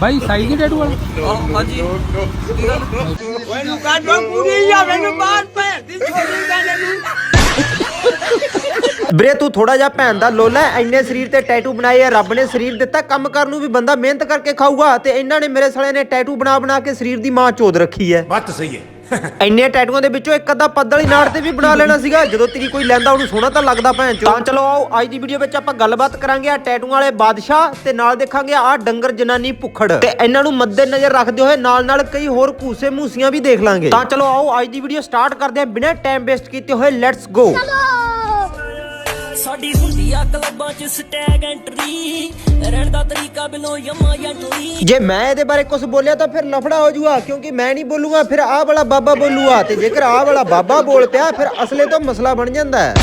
ਬਾਈ size ਦੀ tattoo ਵਾਲਾ ਆਹ, ਹਾਂਜੀ ਕੀ ਗੱਲ ਮੈਨੂੰ ਕਾਢੋ ਪੂਰੀ ਜਾਵੇ ਨੂੰ ਬਾਹਰ ਭੈਣ ਦੀ ਛੋੜੀ ਗੱਲ ਨੂੰ ਵੀਰੇ ਤੂੰ ਥੋੜਾ ਜਿਹਾ ਭੈਣ ਦਾ ਲੋਲਾ। ਇੰਨੇ ਸਰੀਰ ਤੇ ਟੈਟੂ ਬਣਾਏ ਆ ਰੱਬ ਨੇ ਸਰੀਰ ਦਿੱਤਾ ਕੰਮ ਕਰਨ ਨੂੰ ਵੀ ਬੰਦਾ ਮਿਹਨਤ ਕਰਕੇ ਖਾਊਗਾ ਤੇ ਇਹਨਾਂ ਨੇ ਮੇਰੇ ਸਾਲੇ ਨੇ ਟੈਟੂ ਬਣਾ ਬਣਾ ਕੇ ਸਰੀਰ ਦੀ ਮਾਂ ਚੋਦ ਰੱਖੀ ਹੈ ਬਾਤ ਸਹੀ ਹੈ ਇੰਨੇ ਟੈਟੂਆਂ ਦੇ ਵਿੱਚੋਂ ਇੱਕ ਅੱਧਾ ਪੱਦਲ ਹੀ ਨਾੜ ਤੇ ਵੀ ਬਣਾ ਲੈਣਾ ਸੀਗਾ। ਜਦੋਂ ਤੇਰੀ ਕੋਈ ਲੈਂਦਾ ਉਹਨੂੰ ਸੋਹਣਾ ਤਾਂ ਲੱਗਦਾ ਭੈਣ ਚੋ ਤਾਂ ਚਲੋ ਆਓ ਅੱਜ ਦੀ ਵੀਡੀਓ ਵਿੱਚ ਆਪਾਂ ਗੱਲਬਾਤ ਕਰਾਂਗੇ ਆ ਟੈਟੂਆਂ ਵਾਲੇ ਬਾਦਸ਼ਾਹ ਤੇ ਨਾਲ ਦੇਖਾਂਗੇ ਆ ਡੰਗਰ ਜਨਾਨੀ ਭੁੱਖੜ। ਤੇ ਇਹਨਾਂ ਨੂੰ ਮੱਦੇ ਨਜ਼ਰ ਰੱਖਦੇ ਹੋਏ ਨਾਲ ਨਾਲ ਕਈ ਹੋਰ ਕੂਸੇ ਮੂਸੀਆਂ ਵੀ ਦੇਖ ਲਾਂਗੇ। ਤਾਂ ਚਲੋ ਆਓ ਅੱਜ ਦੀ ਵੀਡੀਓ ਸਟਾਰਟ ਕਰਦੇ ਹਾਂ ਬਿਨਾਂ ਟਾਈਮ ਵੇਸਟ ਕੀਤੇ ਹੋਏ ਲੈਟਸ ਗੋ ਸਾਡੀ ਹੁੰਦੀ ਆ ਕਲੱਬਾਂ 'ਚ ਸਟੈਗ ਐਂਟਰੀ। ਰਹਿਣ ਦਾ ਤਰੀਕਾ ਬਿਲੋ ਯਮਾ ਐਂਟਰੀ ਜੇ ਮੈਂ ਇਹਦੇ ਬਾਰੇ ਕੁਝ ਬੋਲਿਆ ਤਾਂ ਫਿਰ ਲਫੜਾ ਹੋ ਜੂਗਾ ਕਿਉਂਕਿ ਮੈਂ ਨਹੀਂ ਬੋਲੂਗਾ ਫਿਰ ਆਹ ਵਾਲਾ ਬਾਬਾ ਬੋਲੂਗਾ ਤੇ ਜੇਕਰ ਆਹ ਵਾਲਾ ਬਾਬਾ ਬੋਲ ਪਿਆ ਫਿਰ ਅਸਲੇ ਤੋਂ ਮਸਲਾ ਬਣ ਜਾਂਦਾ ਹੈ।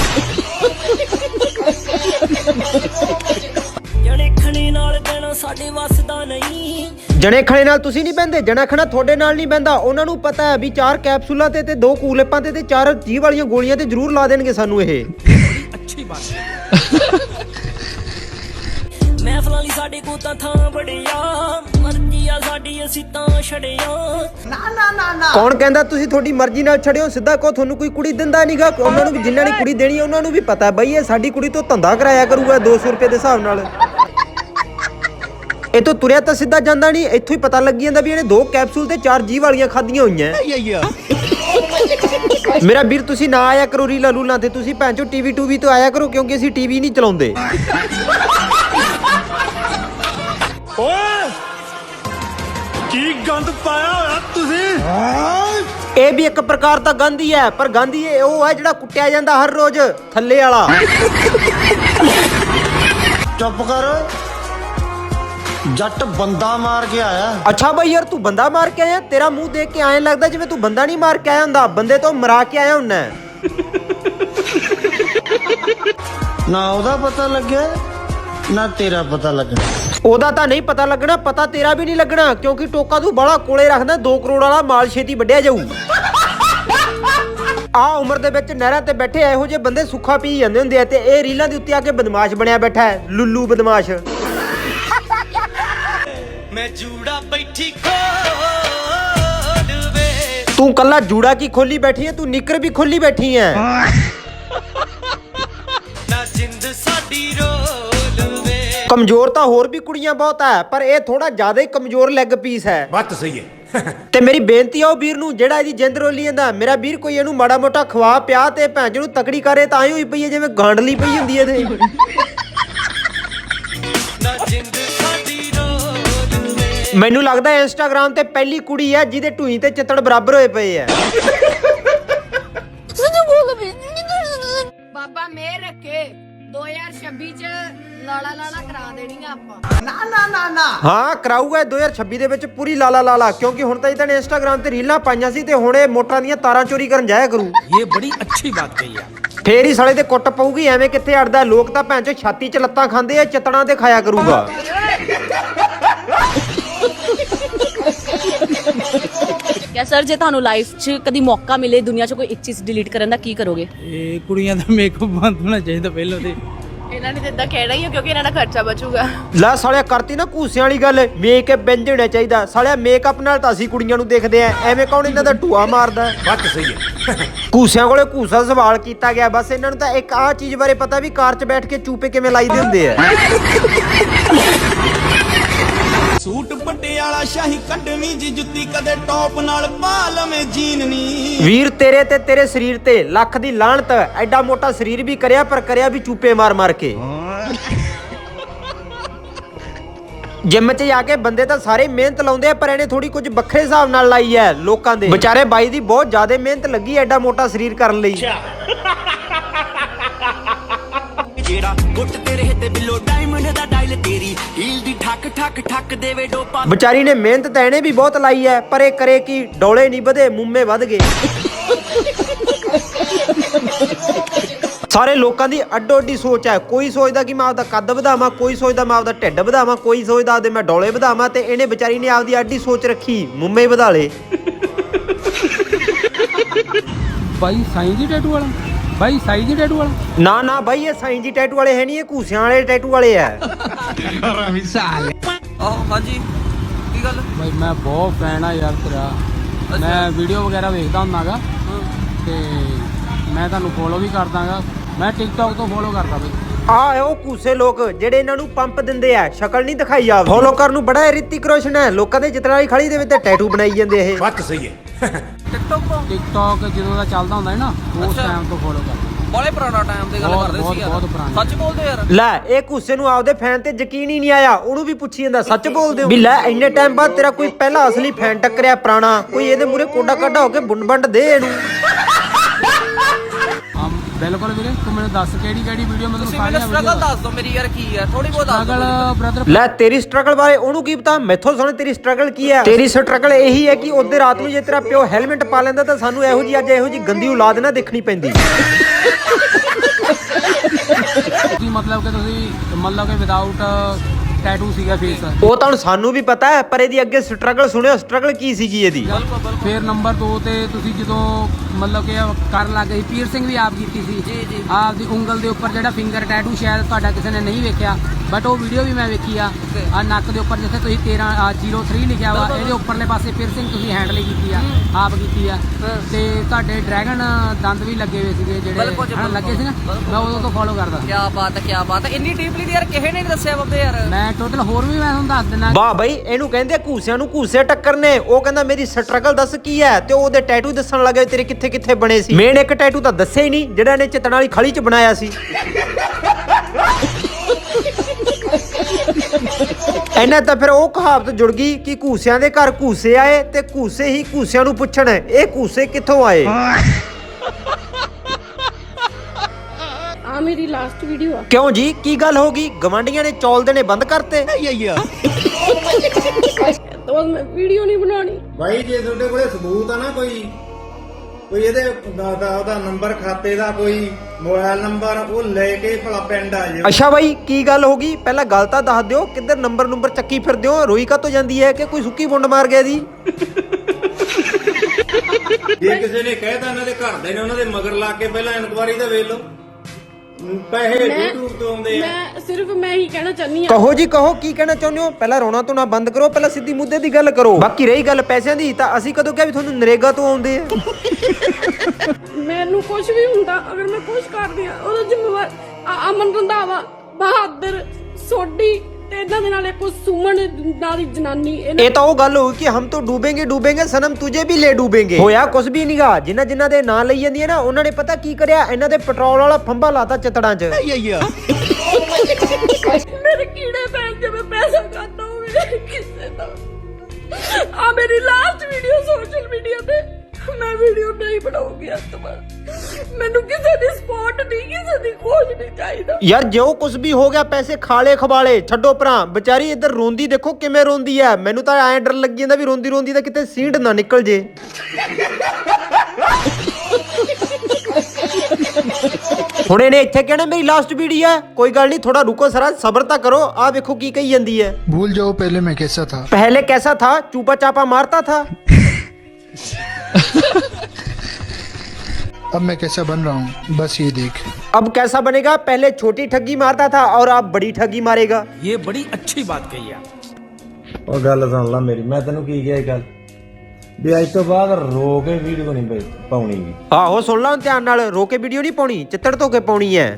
ਜਣੇ ਖਣੇ ਨਾਲ ਦੇਣਾ ਸਾਡੇ ਵੱਸ ਦਾ ਨਹੀਂ। ਜਣੇ ਖਣੇ ਨਾਲ ਤੁਸੀਂ ਨਹੀਂ ਬਹਿੰਦੇ ਜਣਾ ਖਣਾ ਤੁਹਾਡੇ ਨਾਲ ਨਹੀਂ ਬਹਿੰਦਾ। ਉਹਨਾਂ ਨੂੰ ਪਤਾ ਹੈ ਵੀ ਚਾਰ ਕੈਪਸੂਲਾਂ ਤੇ ਤੇ ਦੋ ਕੂਲੇਪਾਂ ਤੇ ਤੇ ਚਾਰ ਜੀਵ ਵਾਲੀਆਂ ਗੋਲੀਆਂ ਤੇ ਜ਼ਰੂਰ ਲਾ ਦੇਣਗੇ ਸਾਨੂੰ ਇਹ। ਮਹਿਫਲਾਂ ਲਈ ਸਾਡੇ ਕੋ ਤਾਂ ਥਾਂ ਬੜਿਆ। ਮਰਜ਼ੀ ਆ ਸਾਡੀ ਅਸੀਂ ਤਾਂ ਛੜਿਆ ਕੌਣ ਕਹਿੰਦਾ ਤੁਸੀਂ ਤੁਹਾਡੀ ਮਰਜ਼ੀ ਨਾਲ ਛੜਿਓ ਸਿੱਧਾ ਕਹੋ ਤੁਹਾਨੂੰ ਕੋਈ ਕੁੜੀ ਦਿੰਦਾ ਨਹੀਂਗਾ ਉਹਨਾਂ ਨੂੰ ਵੀ ਜਿਨ੍ਹਾਂ ਨੇ ਕੁੜੀ ਦੇਣੀ ਹੈ, ਉਹਨਾਂ ਨੂੰ ਵੀ ਪਤਾ ਹੈ ਬਈ ਇਹ ਸਾਡੀ ਕੁੜੀ ਤੋਂ ਧੰਦਾ ਕਰਾਇਆ ਕਰੂਗਾ 200 ਰੁਪਏ ਦੇ ਹਿਸਾਬ ਨਾਲ। ਇਹ ਤੋਂ ਤੁਰਿਆ ਤਾਂ ਸਿੱਧਾ ਜਾਂਦਾ ਨਹੀਂ ਇੱਥੋਂ ਹੀ ਪਤਾ ਲੱਗੀ ਜਾਂਦਾ ਵੀ ਇਹਨੇ ਦੋ ਕੈਪਸੂਲ ਤੇ ਚਾਰ ਜੀ ਵਾਲੀਆਂ ਖਾਧੀਆਂ ਹੋਈਆਂ। ਮੇਰਾ ਵੀਰ ਤੁਸੀਂ ਨਾ ਆਇਆ ਕਰੋ ਰੀਲਾ ਲੂਲਾਂ ਤੇ। ਤੁਸੀਂ ਭੈਣ ਚੋ ਟੀਵੀ ਟੂਵੀ ਤੋਂ ਆਇਆ ਕਰੋ ਕਿਉਂਕਿ ਅਸੀਂ ਟੀਵੀ ਨਹੀਂ ਚਲਾਉਂਦੇ। ਕੀ ਗੰਦ ਪਾਇਆ ਹੋਇਆ ਤੁਸੀਂ? ਇਹ ਵੀ ਇੱਕ ਪ੍ਰਕਾਰ ਦਾ ਗਾਂਧੀ ਹੈ ਪਰ ਗਾਂਧੀ ਇਹ ਉਹ ਹੈ ਜਿਹੜਾ ਕੁੱਟਿਆ ਜਾਂਦਾ ਹਰ ਰੋਜ਼ ਥੱਲੇ ਵਾਲਾ। ਚੁੱਪ ਕਰ। ਜੱਟ ਬੰਦਾ ਮਾਰ ਕੇ ਆਇਆ। ਅੱਛਾ ਬਈ ਯਾਰ ਤੂੰ ਬੰਦਾ ਮਾਰ ਕੇ ਆਇਆ? ਤੇਰਾ ਮੂੰਹ ਦੇਖ ਕੇ ਐਂ ਲੱਗਦਾ ਜਿਵੇਂ ਤੂੰ ਬੰਦਾ ਨਹੀਂ ਮਾਰ ਕੇ ਆਇਆ ਹੁੰਦਾ। ਬੰਦੇ ਤੋਂ ਮਰਾ ਕੇ ਆਇਆ ਹੁੰਨਾ ਨਾ ਉਹਦਾ ਪਤਾ ਲੱਗਿਆ ਨਾ ਤੇਰਾ ਪਤਾ ਲੱਗਣਾ। ਉਹਦਾ ਤਾਂ ਨਹੀਂ ਪਤਾ ਲੱਗਣਾ ਪਤਾ ਤੇਰਾ ਵੀ ਨਹੀਂ ਲੱਗਣਾ ਕਿਉਂਕਿ ਟੋਕਾ ਤੂੰ ਬੜਾ ਕੋਲੇ ਰੱਖਦਾ 2 ਕਰੋੜ ਵਾਲਾ ਮਾਲ ਛੇਤੀ ਵੱਢਿਆ ਜਾਊ। ਆ ਉਮਰ ਦੇ ਵਿੱਚ ਨਹਿਰਾਂ ਤੇ ਬੈਠੇ ਇਹੋ ਜਿਹੇ ਬੰਦੇ ਸੁੱਖਾ ਪੀ ਜਾਂਦੇ ਹੁੰਦੇ ਆ ਤੇ ਇਹ ਰੀਲਾਂ ਦੇ ਉੱਤੇ ਆ ਕੇ ਬਦਮਾਸ਼ ਬਣਿਆ ਬੈਠਾ ਹੈ ਲੁੱਲੂ ਬਦਮਾਸ਼। ਮੈਂ ਜੂੜਾ ਬੈਠੀ ਖੋਲ ਵੇ। ਤੂੰ ਕੱਲਾ ਜੂੜਾ ਕੀ ਖੋਲੀ ਬੈਠੀ ਹੈ ਤੂੰ ਨਿੱਕਰ ਵੀ ਖੋਲੀ ਬੈਠੀ ਹੈ ਨਾ ਜਿੰਦ ਸਾਡੀ ਰੋਲ ਵੇ। ਕਮਜ਼ੋਰ ਤਾਂ ਹੋਰ ਵੀ ਕੁੜੀਆਂ ਬਹੁਤ ਹੈ ਪਰ ਇਹ ਥੋੜਾ ਜ਼ਿਆਦਾ ਹੀ ਕਮਜ਼ੋਰ ਲੈਗ ਪੀਸ ਹੈ ਬਾਤ ਸਹੀ ਹੈ ਤੇ ਮੇਰੀ ਬੇਨਤੀ ਆ ਉਹ ਵੀਰ ਨੂੰ ਜਿਹੜਾ ਇਹਦੀ ਜਿੰਦ ਰੋਲੀ ਜਾਂਦਾ ਮੇਰਾ ਵੀਰ ਕੋਈ ਇਹਨੂੰ ਮਾੜਾ ਮੋਟਾ ਖਵਾ ਪਿਆ ਤੇ ਭੈਣ ਜੀ ਨੂੰ ਤਕੜੀ ਕਰੇ ਤਾਂ ਹੀ ਹੋਈ ਪਈ ਹੈ ਜਿਵੇਂ ਗਾਂਡਲੀ ਪਈ ਹੁੰਦੀ ਹੈ ਇਹਦੇ। ਮੈਨੂੰ ਲੱਗਦਾ ਹੈ ਇੰਸਟਾਗ੍ਰam ਤੇ ਪਹਿਲੀ ਕੁੜੀ ਹੈ ਜਿਹਦੇ ਢੂਈ ਤੇ ਚਿੱਤੜ ਬਰਾਬਰ ਹੋਏ ਪਏ ਆ। ਬਾਬਾ ਮੇਰ ਰੱਖੇ। 2026 ਚ ਲਾਲਾ ਲਾਲਾ ਕਰਾ ਦੇਣੀਆਂ ਆਪਾਂ। ਹਾਂ ਕਰਾਊਗਾ ਇਹ 2026 ਦੇ ਵਿੱਚ ਪੂਰੀ ਲਾਲਾ ਲਾਲਾ ਕਿਉਂਕਿ ਹੁਣ ਤਾਂ ਇਹਨੇ ਇੰਸਟਾਗ੍ਰam ਤੇ ਰੀਲਾਂ ਪਾਈਆਂ ਸੀ ਤੇ ਹੁਣ ਇਹ ਮੋਟਰਾਂ ਦੀਆਂ ਤਾਰਾਂ ਚੋਰੀ ਕਰਨ ਜਾਇਆ ਕਰੂ। ਇਹ ਬੜੀ ਅੱਛੀ ਬਾਤ ਕਹੀ ਆ। ਫੇਰ ਹੀ ਸਾਲੇ ਤੇ ਕੁੱਟ ਪਊਗੀ ਐਵੇਂ ਕਿੱਥੇ ਅੜਦਾ। ਲੋਕ ਤਾਂ ਭੈਣ ਚੋ ਛਾਤੀ 'ਚ ਲੱਤਾਂ ਖਾਂਦੇ ਆ ਚਿੱਤੜਾਂ ਤੇ ਖਾਇਆ ਕਰੂਗਾ। ਕਿਆ ਸਰ ਜੇ ਤੁਹਾਨੂੰ ਲਾਈਫ 'ਚ ਕਦੀ ਮੌਕਾ ਮਿਲੇ ਦੁਨੀਆ 'ਚ ਕੋਈ ਇੱਕ ਚੀਜ਼ ਡਿਲੀਟ ਕਰਨ ਦਾ ਕੀ ਕਰੋਗੇ? ਇਹ ਕੁੜੀਆਂ ਦਾ ਮੇਕਅਪ ਬੰਦ ਹੋਣਾ ਚਾਹੀਦਾ ਪਹਿਲਾਂ ਤੇ। ਇਹਨਾਂ ਨੇ ਤਾਂ ਕਹਿਣਾ ਹੀ ਕਿਉਂਕਿ ਇਹਨਾਂ ਦਾ ਖਰਚਾ ਬਚੂਗਾ। ਲੈ ਸਾਲਿਆ ਕਰਤੀ ਨਾ ਘੂਸਿਆਂ ਵਾਲੀ ਗੱਲ। ਮੇਕਅਪ ਬਿੰਜ ਹੋਣਾ ਚਾਹੀਦਾ। ਸਾਲਿਆ ਮੇਕਅਪ ਨਾਲ ਤਾਂ ਅਸੀਂ ਕੁੜੀਆਂ ਨੂੰ ਦੇਖਦੇ ਆ। ਐਵੇਂ ਕੌਣ ਇਹਨਾਂ ਦਾ ਢੂਆ ਮਾਰਦਾ? ਬਾਤ ਸਹੀ ਹੈ। ਘੂਸਿਆਂ ਕੋਲੇ ਘੂਸਾ ਸਵਾਲ ਕੀਤਾ ਗਿਆ। ਬਸ ਇਹਨਾਂ ਨੂੰ ਤਾਂ ਇੱਕ ਆਹ ਚੀਜ਼ ਬਾਰੇ ਪਤਾ ਵੀ ਕਾਰ 'ਚ ਬੈਠ ਕੇ ਚੂਪੇ ਕਿਵੇਂ ਲਾਈਦੇ ਹੁੰਦੇ ਆ। ਸੂਟ ਪਟਿਆਲਾ ਸ਼ਾਹੀ ਕੱਢਵੀਂ ਜੀ ਜੁੱਤੀ ਕਦੇ ਟੌਪ ਨਾਲ ਪਾ ਲਵੇਂ ਜੀਨ ਨੀ। ਵੀਰ ਤੇਰੇ ਤੇ ਤੇਰੇ ਸਰੀਰ ਤੇ ਲੱਖ ਦੀ ਲਾਹਣਤ ਐਡਾ ਮੋਟਾ ਸਰੀਰ ਵੀ ਕਰਿਆ ਪਰ ਕਰਿਆ ਵੀ ਚੂਪੇ ਮਾਰ ਮਾਰ ਕੇ। ਜਿਮ 'ਚ ਜਾ ਕੇ ਬੰਦੇ ਤਾਂ ਸਾਰੇ ਮਿਹਨਤ ਲਾਉਂਦੇ ਆ ਪਰ ਇਹਨੇ ਥੋੜੀ ਕੁਝ ਵੱਖਰੇ ਹਿਸਾਬ ਨਾਲ ਲਾਈ ਹੈ ਲੋਕਾਂ ਦੇ। ਵਿਚਾਰੇ ਬਾਈ ਦੀ ਬਹੁਤ ਜ਼ਿਆਦਾ ਮਿਹਨਤ ਲੱਗੀ ਐਡਾ ਮੋਟਾ ਸਰੀਰ ਕਰਨ ਲਈ। ਜਿਹੜਾ ਗੁੱਟ ਤੇਰੇ ਤੇ ਬਿੱਲੋ ਡਾਇਮੰਡ ਦਾ ਡਾਇਲ ਤੇਰੀ। ਹੀਲ ਦੀ ਠੱਕ ਠੱਕ ਠੱਕ ਦੇਵੇ ਡੋਪਾ। ਵਿਚਾਰੀ ਨੇ ਮਿਹਨਤ ਤਾਂ ਇਹਨੇ ਵੀ ਬਹੁਤ ਲਾਈ ਹੈ ਪਰ ਇਹ ਕਰੇ ਕੀ ਡੋਲੇ ਨਹੀਂ ਵਧੇ ਮੁੰਮੇ ਵੱਧ ਗਏ। ਸਾਰੇ ਲੋਕਾਂ ਦੀ ਅੱਡੋ ਅੱਡੀ ਸੋਚ ਹੈ। ਕੋਈ ਸੋਚਦਾ ਕਿ ਮੈਂ ਆਪਦਾ ਕੱਦ ਵਧਾਵਾਂ ਕੋਈ ਸੋਚਦਾ ਮੈਂ ਆਪਦਾ ਢਿੱਡ ਵਧਾਵਾਂ ਕੋਈ ਸੋਚਦਾ ਆਪਦੇ ਮੈਂ ਡੋਲੇ ਵਧਾਵਾਂ ਤੇ ਇਹਨੇ ਵਿਚਾਰੀ ਨੇ ਆਪਦੀ ਅੱਡੀ ਸੋਚ ਰੱਖੀ ਮੁੰਮੇ ਵਧਾ ਲੇ ਬਾਈ ਸਾਈਜ਼ ਦੀ ਟੈਟੂ ਵਾਲਾ? ਬਾਈ ਸਾਈਜ਼ ਦੀ ਟੈਟੂ ਵਾਲਾ? ਨਾ ਨਾ ਬਾਈ ਇਹ ਸਾਈਂ ਜੀ ਟੈਟੂ ਵਾਲੇ ਹੈ ਨਹੀਂ ਇਹ ਘੂਸਿਆਂ ਵਾਲੇ ਟੈਟੂ ਵਾਲੇ ਆ। ਆਹ, ਹਾਂਜੀ। ਗੱਲ? ਬਾਈ ਮੈਂ ਬਹੁਤ ਫੈਨ ਆ ਯਾਰ ਤੇਰਾ। ਮੈਂ ਵੀਡੀਓ ਵਗੈਰਾ ਵੇਖਦਾ ਹੁੰਨਾਗਾ ਤੇ ਮੈਂ ਤੁਹਾਨੂੰ ਫੋਲੋ ਵੀ ਕਰਦਾਗਾ। ਮੈਂ ਟਿਕਟੌਕ ਤੋਂ ਫੋਲੋ ਕਰਦਾ ਬਈ। ਆ ਉਹ ਕੂਸੇ ਲੋਕ ਜਿਹੜੇ ਇਹਨਾਂ ਨੂੰ ਪੰਪ ਦਿੰਦੇ ਆ। ਸ਼ਕਲ ਨਹੀਂ ਦਿਖਾਈ ਜਾ ਫੋਲੋ ਕਰਨ ਨੂੰ ਬੜਾ ਰਿਤਿਕ ਰੋਸ਼ਨ ਹੈ। ਲੋਕਾਂ ਦੇ ਜਿਤਨਾ ਵਾਲੀ ਖੜੀ ਦੇ ਵਿੱਚ ਟੈਟੂ ਬਣਾਈ ਜਾਂਦੇ ਇਹ। ਬਾਤ ਸਹੀ ਹੈ। ਟਿਕਟੌਕ ਤੋਂ? ਟਿਕਟੌਕ ਜਦੋਂ ਦਾ ਚੱਲਦਾ ਹੁੰਦਾ ਹੈ ਨਾ ਉਸ ਅੱਛਾ। ਟਾਈਮ ਤੋਂ ਫੋਲੋ ਕਰਦਾ। ਬੜੇ ਪੁਰਾਣਾ ਟਾਈਮ ਦੀ ਗੱਲ ਬਹੁਤ- ਕਰਦੇ ਬਹੁਤ- ਸੀ ਯਾਰ ਬਹੁਤ ਪੁਰਾਣੀ। ਸੱਚ ਬੋਲਦੇ ਯਾਰ। ਲੈ ਇਹ ਕੂਸੇ ਨੂੰ ਆਪਦੇ ਫੈਨ ਤੇ ਯਕੀਨ ਹੀ ਨਹੀਂ ਆਇਆ ਉਹਨੂੰ ਵੀ ਪੁੱਛੀ ਜਾਂਦਾ ਸੱਚ ਬੋਲਦੇ ਹੋ? ਵੀ ਲੈ ਇੰਨੇ ਟਾਈਮ ਬਾਅਦ ਤੇਰਾ ਕੋਈ ਪਹਿਲਾ ਅਸਲੀ ਫੈਨ ਟੱਕਰਿਆ ਪੁਰਾਣਾ ਕੋਈ ਇਹਦੇ ਮੂਰੇ ਕੋਡਾ ਕਾਡਾ ਹੋ ਕੇ ਬੁੰਡ ਬੰਡ ਦੇ ਇਹਨੂੰ। ਬਿਲਕੁਲ ਵੀਰੇ ਤੂੰ ਮੈਨੂੰ ਦੱਸ ਕਿਹੜੀ ਕਿਹੜੀ ਵੀਡੀਓ ਮੈਂ ਤੁਸੀਂ ਤੁਹਾਨੂੰ ਮੈਨੂੰ ਸਾਰੀਆਂ ਸਟਰਗਲ ਦੱਸ ਦਿਓ ਮੇਰੀ ਯਾਰ ਕੀ ਹੈ ਥੋੜੀ ਬਹੁਤ ਦੱਸ ਸਟਰਗਲ ਦਿਓ ਬ੍ਰਦਰ ਲੈ ਤੇਰੀ ਸਟਰਗਲ ਬਾਰੇ ਉਹਨੂੰ ਕੀ ਪਤਾ? ਮੈਥੋਂ ਸੁਣ ਤੇਰੀ ਸਟਰਗਲ ਕੀ ਹੈ ਤੇਰੀ ਸਟਰਗਲ ਇਹੀ ਹੈ ਕਿ ਉਹਦੇ ਰਾਤ ਨੂੰ ਜੇ ਤੇਰਾ ਪਿਓ ਹੈਲਮਟ ਪਾ ਲੈਂਦਾ ਤਾਂ ਸਾਨੂੰ ਇਹੋ ਜੀ ਅੱਜ ਇਹੋ ਜੀ ਗੰਦੀ ਔਲਾਦ ਨਾ ਦੇਖਣੀ ਪੈਂਦੀ। ਤੁਸੀਂ ਮਤਲਬ ਕਿ ਤੁਸੀਂ ਮਤਲਬ ਕਿ ਵਿਦਆਊਟ ਟੈਟੂ ਸੀਗਾ ਫੇਸ ਉਹ ਤਾਂ ਹੁਣ ਸਾਨੂੰ ਵੀ ਪਤਾ ਹੈ ਪਰ ਇਹਦੀ ਅੱਗੇ ਸਟਰਗਲ ਸੁਣਿਓ ਸਟਰਗਲ ਕੀ ਸੀਗੀ ਇਹਦੀ? ਫਿਰ ਨੰਬਰ 2 ਤੇ ਤੁਸੀਂ ਜਦੋਂ ਮਤਲਬ ਕਿ ਕਰਨ ਲੱਗ ਗਏ ਪੀਅਰਸਿੰਗ ਵੀ ਆਪ ਕੀਤੀ ਸੀ। ਜੀ, ਜੀ। ਆਪ ਦੀ ਉਂਗਲ ਦੇ ਉੱਪਰ ਜਿਹੜਾ ਫਿੰਗਰ ਟੈਟੂ ਸ਼ਾਇਦ ਤੁਹਾਡਾ ਕਿਸੇ ਨੇ ਨਹੀਂ ਵੇਖਿਆ ਬਟ ਉਹ ਵੀਡੀਓ ਵੀ ਮੈਂ ਵੇਖੀ ਆ। ਆ ਨੱਕ ਦੇ ਉੱਪਰ ਜਿੱਥੇ ਤੁਸੀਂ 13 ਆ 03 ਲਿਖਿਆ ਵਾ ਇਹਦੇ ਉੱਪਰਲੇ ਪਾਸੇ ਪੀਅਰਸਿੰਗ ਤੁਸੀਂ ਹੈਂਡਲ ਕੀਤੀ ਆ ਆਪ ਕੀਤੀ ਆ। ਤੇ ਤੁਹਾਡੇ ਡਰੈਗਨ ਦੰਦ ਵੀ ਲੱਗੇ ਹੋਏ ਸੀਗੇ ਜਿਹੜੇ ਬਿਲਕੁਲ ਜੀ, ਹਨਾ, ਲੱਗੇ ਸੀ ਨਾ? ਬਿਲਕੁਲ। ਮੈਂ ਉਦੋਂ ਤੋਂ ਫੋਲੋ ਕਰਦਾ। ਕੀ ਬਾਤ ਹੈ ਕੀ ਬਾਤ ਹੈ। ਇੰਨੀ ਡੀਪਲੀ ਯਾਰ ਕਿਸੇ ਨੇ ਨਹੀਂ ਦੱਸਿਆ ਬੰਦੇ ਯਾਰ। ਮੈਂ ਟੋਟਲ ਹੋਰ ਵੀ ਮੈਂ ਤੁਹਾਨੂੰ ਦੱਸ ਦਿੰਦਾ ਵਾਹ ਬਈ ਇਹਨੂੰ ਕਹਿੰਦੇ ਘੂਸਿਆਂ ਨੂੰ ਘੂਸੇ ਟੱਕਰ ਨੇ। ਉਹ ਕਹਿੰਦਾ ਮੇਰੀ ਸਟਰਗਲ ਦੱਸ ਕੀ ਹੈ? ਤੇ ਉਹਦੇ ਟੈਟੂ ਦੱਸਣ ਲੱਗੇ ਤੇਰੇ ਕਿੱਥੇ ਕਿੱਥੇ ਬਣੇ ਸੀ? ਮੇਨ ਇੱਕ ਟੈਟੂ ਤਾਂ ਦੱਸਿਆ ਹੀ ਨਹੀਂ ਜਿਹੜਾ ਇਹਨੇ ਚਿਤਣ ਵਾਲੀ ਖਲੀ ਚ ਬਣਾਇਆ ਸੀ। ਇਹਨਾਂ ਤਾਂ ਫਿਰ ਉਹ ਕਹਾਵਤ ਜੁੜ ਗਈ ਕਿ ਘੂਸਿਆਂ ਦੇ ਘਰ ਘੂਸੇ ਆਏ ਤੇ ਘੂਸੇ ਹੀ ਘੂਸਿਆਂ ਨੂੰ ਪੁੱਛਣ ਇਹ ਘੂਸੇ ਕਿੱਥੋਂ ਆਏ? ਆ ਮੇਰੀ ਲਾਸਟ ਵੀਡੀਓ ਆ। ਕਿਉਂ ਜੀ? ਕੀ ਗੱਲ ਹੋ ਗਈ? ਗਵਾਂਡੀਆਂ ਨੇ ਚੌਲ ਦੇਣੇ ਬੰਦ ਕਰਤੇ? ਤੋਂ ਮੈਂ ਵੀਡੀਓ ਨਹੀਂ ਬਣਾਉਣੀ। ਭਾਈ ਜੇ ਤੁਹਾਡੇ ਕੋਲੇ ਸਬੂਤ ਆ ਨਾ ਕੋਈ ਕੋਈ ਇਹਦੇ ਦਾ ਦਾ- ਉਹਦਾ ਨੰਬਰ ਖਾਤੇ ਦਾ ਕੋਈ ਮੋਬਾਈਲ ਨੰਬਰ ਉਹ ਲੈ ਕੇ ਭਲਾ ਪਿੰਡ ਆ ਜਿਓ। ਅੱਛਾ ਬਾਈ ਕੀ ਗੱਲ ਹੋ ਗਈ? ਪਹਿਲਾਂ ਗੱਲ ਤਾਂ ਦੱਸ ਦਿਓ ਕਿੱਧਰ ਨੰਬਰ ਨੰਬਰ ਚੱਕੀ ਫਿਰਦੇ ਹੋ? ਰੋਈ ਕਾ ਤੋਂ ਜਾਂਦੀ ਹੈ ਕਿ ਕੋਈ ਸੁੱਕੀ ਬੁੰਡ ਮਾਰ ਗਿਆ ਦੀ ਜੇ ਕਿਸੇ ਨੇ ਕਹਿਤਾ ਇਹਨਾਂ ਦੇ ਘਰ ਦੇ ਨੇ ਉਹਨਾਂ ਦੇ ਮਗਰ ਲਾ ਕੇ ਪਹਿਲਾਂ ਇਨਕੁਆਰੀ ਤਾਂ ਵੇਖ ਲਓ। ਪੈਸੇ YouTube ਤੋਂ ਆਉਂਦੇ ਆ। ਮੈਂ ਸਿਰਫ ਮੈਂ ਹੀ ਕਹਿਣਾ ਚਾਹਨੀ ਆ ਕਹੋ ਜੀ ਕਹੋ ਕੀ ਕਹਿਣਾ ਚਾਹੁੰਦੇ ਹੋ? ਪਹਿਲਾਂ ਰੋਣਾ ਧੋਣਾ ਬੰਦ ਕਰੋ ਪਹਿਲਾਂ ਸਿੱਧੀ ਮੁੱਦੇ ਦੀ ਗੱਲ ਕਰੋ। ਬਾਕੀ ਰਹੀ ਗੱਲ ਪੈਸਿਆਂ ਦੀ ਤਾਂ ਅਸੀਂ ਕਦੋਂ ਕਿਹਾ ਵੀ ਤੁਹਾਨੂੰ ਨਰੇਗਾ ਤੋਂ ਆਉਂਦੇ ਆ? ਮੈਨੂੰ ਕੁਝ ਵੀ ਹੁੰਦਾ ਅਗਰ ਮੈਂ ਕੁਝ ਕਰਦੀ ਆ ਉਹਦਾ ਜ਼ਿੰਮੇਵਾਰ ਆ- ਅਮਨ ਰੰਧਾਵਾ ਬਹਾਦਰ ਸੋਢੀ ਤੇ ਇਹਨਾਂ ਦੇ ਨਾਲ ਇੱਕ ਉਹ ਸੁਮਨ ਨਾਂ ਦੀ ਜਨਾਨੀ ਇਹਨਾਂ ਇਹ ਤਾਂ ਉਹ ਗੱਲ ਹੋਈ ਕਿ ਹਮ ਤੋਂ ਡੂਬेंगे ਡੂਬेंगे ਸਨਮ ਤੁਝੇ ਵੀ ਲੈ ਡੂਬेंगे ਹੋਇਆ ਕੁਝ ਵੀ ਨਹੀਂਗਾ ਜਿਨ੍ਹਾਂ ਜਿਨ੍ਹਾਂ ਦੇ ਨਾਂ ਲਈ ਜਾਂਦੀ ਹੈ ਨਾ ਉਹਨਾਂ ਨੇ ਪਤਾ ਕੀ ਕਰਿਆ? ਇਹਨਾਂ ਦੇ ਪੈਟਰੋਲ ਵਾਲਾ ਫੰਬਾ ਲਾਤਾ ਚਤੜਾਂ 'ਚ। ਮੇਰੇ ਕੀੜੇ ਪੈਣ ਤੇ ਮੈਂ ਪੈਸਾ ਖਾਤਾ ਹੋਵੇ ਕਿਸੇ ਦਾ। ਆ ਮੇਰੀ ਲਾਸਟ ਵੀਡੀਓ ਸੋਸ਼ਲ ਮੀਡੀਆ ਤੇ। ਮੈਂ ਵੀਡੀਓ ਨਹੀਂ ਬਣਾਉਂਗੀ ਅੱਜ ਤੋਂ ਬਾਅਦ ਮੈਨੂੰ ਕਿਸੇ ਦੀ ਸਪੋਰਟ ਨਹੀਂ ਕਿਸੇ ਦੀ ਖੋਜ ਨਹੀਂ ਚਾਹੀਦਾ ਯਾਰ ਜੋ ਕੁਝ ਵੀ ਹੋ ਗਿਆ ਪੈਸੇ ਖਾਲੇ ਖਵਾਲੇ ਛੱਡੋ ਭਰਾ ਵਿਚਾਰੀ ਇੱਧਰ ਰੋਂਦੀ ਦੇਖੋ ਕਿਵੇਂ ਰੋਂਦੀ ਐ ਮੈਨੂੰ ਤਾਂ ਐਂ ਡਰ ਲੱਗੀ ਜਾਂਦਾ ਵੀ ਰੋਂਦੀ ਰੋਂਦੀ ਤਾਂ ਕਿਤੇ ਸੀਂਡ ਨਾ ਨਿਕਲ ਜੇ ਹੁਣ ਇਹਨੇ ਇੱਥੇ ਕਹਿਣਾ ਮੇਰੀ ਲਾਸਟ ਵੀਡੀਓ ਹੈ ਕੋਈ ਗੱਲ ਨਹੀਂ ਥੋੜਾ ਰੁਕੋ ਸਰਾ ਸਬਰ ਤਾਂ ਕਰੋ ਆਹ ਵੇਖੋ ਕੀ ਕਹੀ ਜਾਂਦੀ ਹੈ भूल जाओ पहले मैं कैसा था पहले कैसा था चूपा चापा मारता था अब मैं कैसा बन रहा हूँ बस ये देख अब कैसा बनेगा पहले छोटी ठगी मारता था और अब बड़ी ठगी मारेगा ਇਹ ਬੜੀ ਅੱਛੀ ਬਾਤ ਕਹੀ ਆ ਉਹ ਗੱਲ ਸੁਣ ਲੈ ਮੇਰੀ ਮੈਂ ਤੈਨੂੰ ਕੀ ਕਿਹਾ ਇਹ ਗੱਲ ਵੀ ਅੱਜ ਤੋਂ ਬਾਅਦ ਰੋ ਕੇ ਵੀਡੀਓ ਨਹੀਂ ਪਾ- ਪਾਉਣੀ ਗੀ ਆਹੋ ਸੁਣ ਲਾ ਹੁਣ ਧਿਆਨ ਨਾਲ ਰੋ ਕੇ ਵੀਡੀਓ ਨਹੀਂ ਪਾਉਣੀ ਚਿੱਤੜ ਧੋ ਕੇ ਪਾਉਣੀ ਐ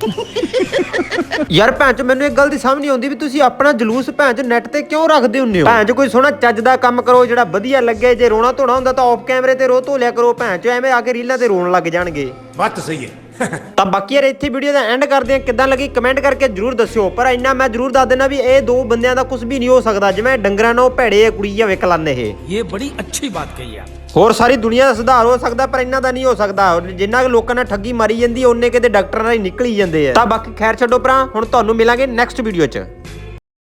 ਯਾਰ ਭੈਣ ਚ ਮੈਨੂੰ ਇੱਕ ਗੱਲ ਦੀ ਸਮਝ ਨਹੀਂ ਆਉਂਦੀ ਵੀ ਤੁਸੀਂ ਆਪਣਾ ਜਲੂਸ ਭੈਣ ਚ ਨੈਟ ਤੇ ਕਿਉਂ ਰੱਖਦੇ ਹੁੰਨੇ ਹੋ? ਭੈਣ ਚ ਕੋਈ ਸੋਹਣਾ ਚੱਜ ਦਾ ਕੰਮ ਕਰੋ ਜਿਹੜਾ ਵਧੀਆ ਲੱਗੇ ਜੇ ਰੋਣਾ ਧੋਣਾ ਹੁੰਦਾ ਤਾਂ ਆਫ ਕੈਮਰੇ ਤੇ ਰੋ ਧੋ ਲਿਆ ਕਰੋ ਭੈਣ ਚ ਐਵੇਂ ਆ ਕੇ ਰੀਲਾਂ ਤੇ ਰੋਣ ਲੱਗ ਜਾਣਗੇ। ਬਾਤ ਸਹੀ ਹੈ। ਤਾਂ ਬਾਕੀ ਯਾਰ ਇੱਥੇ ਵੀਡੀਓ ਦਾ ਐਂਡ ਕਰਦੇ ਆ ਕਿੱਦਾਂ ਲੱਗੀ ਕਮੈਂਟ ਕਰਕੇ ਜਰੂਰ ਦੱਸਿਓ ਪਰ ਇੰਨਾ ਮੈਂ ਜਰੂਰ ਦੱਸ ਦੇਣਾ ਵੀ ਇਹ ਦੋ ਬੰਦਿਆਂ ਦਾ ਕੁਝ ਵੀ ਨਹੀਂ ਹੋ ਸਕਦਾ ਜਿਵੇਂ ਡੰਗਰਾਂ ਨਾਲ ਉਹ ਭੈੜੇ ਆ ਕੁੜੀ ਆ ਵਿਕਲਨ ਇਹ। ਇਹ ਬੜੀ ਅੱਛੀ ਬਾਤ ਕਹੀ ਆ। ਹੋਰ ਸਾਰੀ ਦੁਨੀਆ ਦਾ ਸੁਧਾਰ ਹੋ ਸਕਦਾ, ਪਰ ਇਹਨਾਂ ਦਾ ਨਹੀਂ ਹੋ ਸਕਦਾ। ਜਿੰਨਾ ਕੁ ਲੋਕਾਂ ਨਾਲ ਠੱਗੀ ਮਾਰੀ ਜਾਂਦੀ ਓਨੇ ਉਹਨੇ ਕਿਤੇ ਡਾਕਟਰਾਂ ਨਾਲ ਹੀ ਨਿਕਲੀ ਜਾਂਦੇ ਆ। ਤਾਂ ਬਾਕੀ ਖੈਰ ਛੱਡੋ ਭਰਾ, ਹੁਣ ਤੁਹਾਨੂੰ ਮਿਲਾਂਗੇ ਨੈਕਸਟ ਵੀਡੀਓ 'ਚ।